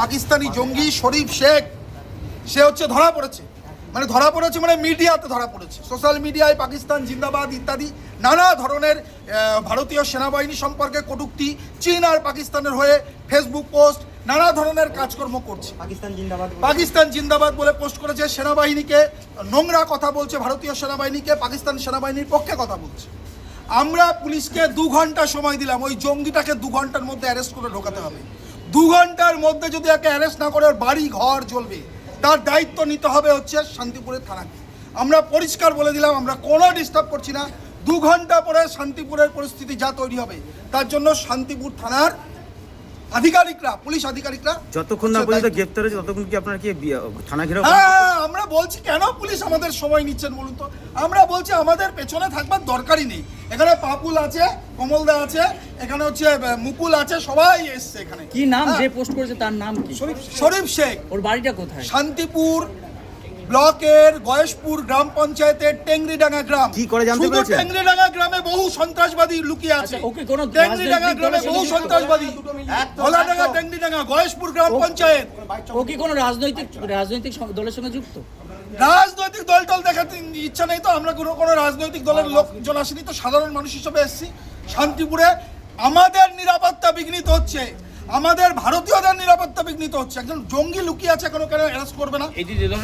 পাকিস্তানি জঙ্গি শরীফ শেখ সে হচ্ছে ধরা পড়েছে। মানে ধরা পড়েছে মানে মিডিয়াতে ধরা পড়েছে। সোশ্যাল মিডিয়ায় পাকিস্তান জিন্দাবাদ ইত্যাদি নানা ধরনের ভারতীয় সেনাবাহিনী সম্পর্কে কটুক্তি চীন আর পাকিস্তানের হয়ে ফেসবুক পোস্ট নানা ধরনের কাজকর্ম করছে। পাকিস্তান জিন্দাবাদ পাকিস্তান জিন্দাবাদ বলে পোস্ট করেছে সেনাবাহিনীকে নোংরা কথা বলছে ভারতীয় সেনাবাহিনীকে পাকিস্তান সেনাবাহিনীর পক্ষে কথা বলছে। আমরা পুলিশকে দু ঘণ্টা সময় দিলাম ওই জঙ্গিটাকে দু ঘণ্টার মধ্যে অ্যারেস্ট করে ঢোকাতে হবে। দু ঘণ্টার মধ্যে যদি একে অ্যারেস্ট না করে বাড়ি, ঘর জ্বলবে তার দায়িত্ব নিতে হবে হচ্ছে শান্তিপুরের থানাকে। আমরা পরিষ্কার বলে দিলাম, আমরা কোনো ডিস্টার্ব করছি না। দু ঘণ্টা পরে শান্তিপুরের পরিস্থিতি যা তৈরি হবে, তার জন্য শান্তিপুর থানার আধিকারিকরা পুলিশ আধিকারিকরা যতক্ষণ না পর্যন্ত গ্রেফতার হয়েছে ততক্ষণ কি আপনার কি থানা ঘেরাও হ্যাঁ আমরা বলছি কেন পুলিশ আমাদের সময় নিচ্ছেন বলুন তো? আমরা বলছি আমাদের পেছনে থাকবার দরকারই নেই। এখানে পাপুল আছে কমলদা আছে এখানে হচ্ছে মুকুল আছে সবাই এসছে এখানে। কি নাম? হ্যাঁ, যে পোস্ট করেছে তার নাম কি? শরীফ শরীফ শেখ। ওর বাড়িটা কোথায়? শান্তিপুর ব্লকের গয়েশপুর গ্রাম পঞ্চায়েতের টেংরিডাঙ্গা গ্রাম। কি করে জানতে পেরেছেন? টেংরিডাঙ্গা গ্রামে বহু সন্ত্রাসবাদী লুকিয়ে আছে। আচ্ছা, ওকে কোনো টেংরিডাঙ্গা রাজনৈতিক গ্রামে বহু? সন্ত্রাসবাদী। ভোলাডাঙ্গা টেংরিডাঙ্গা গয়েশপুর গ্রাম পঞ্চায়েত। ও কি কোনো রাজনৈতিক রাজনৈতিক দলের সঙ্গে যুক্ত? রাজনৈতিক দল টল দেখাতে ইচ্ছা নেই তো। আমরা কোনো কোনো রাজনৈতিক দলের লোকজন আসেনি তো। সাধারণ মানুষ হিসেবে এসেছি শান্তিপুরে। আমাদের নিরাপত্তা বিঘ্নিত হচ্ছে। আমাদের ভারতীয়দের নিরাপত্তা বিঘ্নিত হচ্ছে। একজন জঙ্গি লুকিয়ে আছে এখনও কেন অ্যারেস্ট করবে না?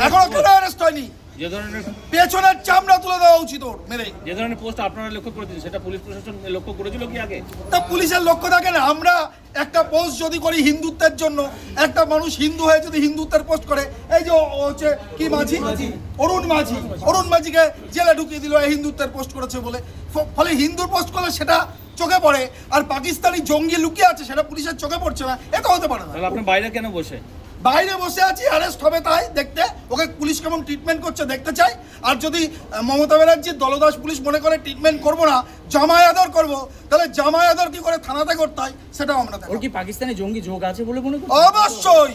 এখনও কেন অ্যারেস্ট হয়নি? যে ধরনের পেছনের চামড়া তুলে দেওয়া উচিত ওর মেরে। যে ধরনের পোস্ট আপনারা লক্ষ্য করেছেন সেটা পুলিশ প্রশাসন লক্ষ্য করেছিল কি আগে? তা পুলিশের লক্ষ্য থাকে না আমরা একটা পোস্ট যদি করি হিন্দুত্বের জন্য একটা মানুষ হিন্দু হয়ে যদি হিন্দুত্বের পোস্ট করে এই যে হচ্ছে কি মাঝি? অরুণ মাঝি। অরুণ মাঝিকে জেলে ঢুকিয়ে দিল এই হিন্দুত্বের পোস্ট করেছে বলে। ফলে হিন্দুর পোস্ট করলে সেটা চোখে পড়ে আর পাকিস্তানি জঙ্গি লুকিয়ে আছে সেটা পুলিশের চোখে পড়ছে না। এটা হতে পারে না। আপনি বাইরে কেন বসে? বাইরে বসে আছি অ্যারেস্ট হবে তাই দেখতে। ওকে পুলিশ কেমন ট্রিটমেন্ট করছে দেখতে চাই। আর যদি মমতা ব্যানার্জির দলদাস পুলিশ মনে করে ট্রিটমেন্ট করব না জামাই আদর করব তাহলে জামাই আদর কি করে থানাতে করতে হয় সেটাও আমরা কি পাকিস্তানি জঙ্গি যোগ আছে বলে মনে অবশ্যই!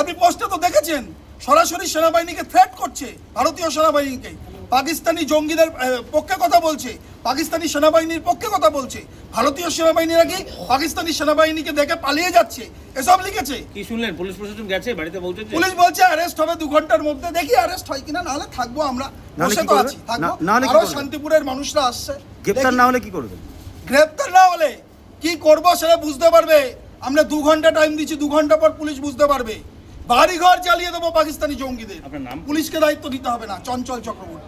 আপনি পোস্টে তো দেখেছেন। সরাসরি সেনাবাহিনীকে থ্রেট করছে ভারতীয় সেনাবাহিনীকে। পাকিস্তানি জঙ্গিদের পক্ষে কথা বলছে। পাকিস্তানি সেনাবাহিনীর পক্ষে কথা বলছে। ভারতীয় সেনাবাহিনী নাকি পাকিস্তানি সেনাবাহিনীকে দেখে পালিয়ে যাচ্ছে? এসব লিখেছে। কি শুনলেন? পুলিশ প্রশাসন গেছে? বাড়িতে পৌঁছেছে? পুলিশ বলছে অ্যারেস্ট হবে দু ঘণ্টার মধ্যে। দেখি অ্যারেস্ট হয় কিনা নাহলে থাকব আমরা। বসে তো আছি থাকব। আরও শান্তিপুরের মানুষরা আসছে। গ্রেপ্তার না হলে কি করবে? গ্রেপ্তার না হলে কি করব সেটা বুঝতে পারবে। আমরা দু ঘণ্টা টাইম দিচ্ছি দু ঘণ্টা পর পুলিশ বুঝতে পারবে। বাড়ি ঘর জ্বালিয়ে দেবো পাকিস্তানি জঙ্গিদের? পুলিশকে দায়িত্ব দিতে হবে না চঞ্চল চক্রবর্তী